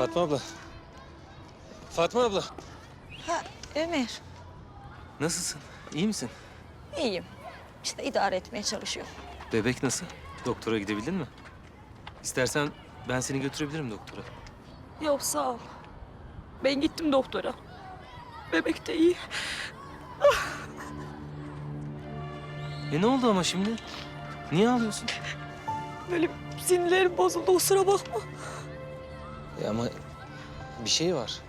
Fatma abla. Fatma abla. Ha Ömer. Nasılsın? İyi misin? İyiyim. İşte idare etmeye çalışıyorum. Bebek nasıl? Doktora gidebildin mi? İstersen ben seni götürebilirim doktora. Yok sağ ol. Ben gittim doktora. Bebek de iyi. E ne oldu ama şimdi? Niye ağlıyorsun? Böyle sinirlerim bozuldu kusura bakma. E ama bir şey var.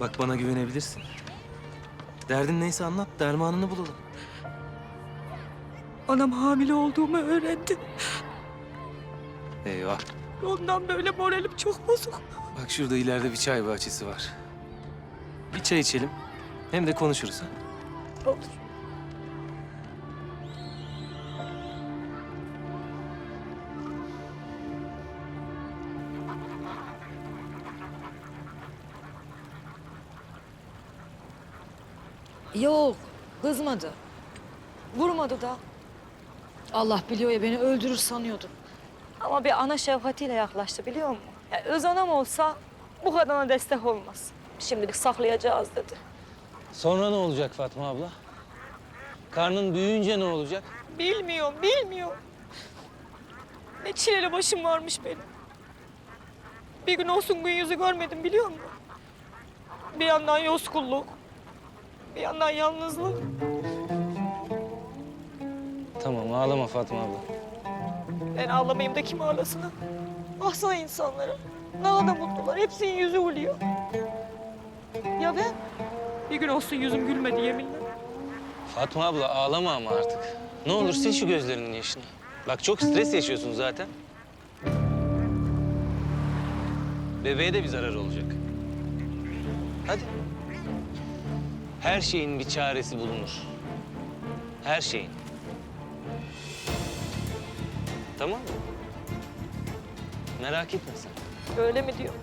Bak bana güvenebilirsin. Derdin neyse anlat, dermanını bulalım. Anam hamile olduğumu öğrendi. Eyvah. Ondan böyle moralim çok bozuk. Bak şurada ileride bir çay bahçesi var. Bir çay içelim. Hem de konuşuruz ha. Olur. Yok, kızmadı. Vurmadı da. Allah biliyor ya beni öldürür sanıyordum. Ama bir ana şefkatiyle yaklaştı biliyor musun? Ya öz anam olsa bu kadarına destek olmaz. Şimdilik saklayacağız dedi. Sonra ne olacak Fatma abla? Karnın büyüyünce ne olacak? Bilmiyorum, bilmiyorum. Ne çileli başım varmış benim. Bir gün olsun gün yüzü görmedim biliyor musun? Bir yandan yozkulluk, bir yandan yalnızlık. Tamam ağlama Fatma abla. Ben ağlamayayım da kim ağlasın ha? Baksana insanlara. Ne kadar mutlular. Hepsinin yüzü gülüyor. Ya ben? Bir gün olsun yüzüm gülmedi yeminle. Fatma abla ağlama ama artık. Ne olur sil şu gözlerinin yaşını. Bak çok stres yaşıyorsun zaten. Bebeğe de bir zarar olacak. Hadi. Her şeyin bir çaresi bulunur. Her şeyin. Tamam mı? Merak etme sen. Öyle mi diyor?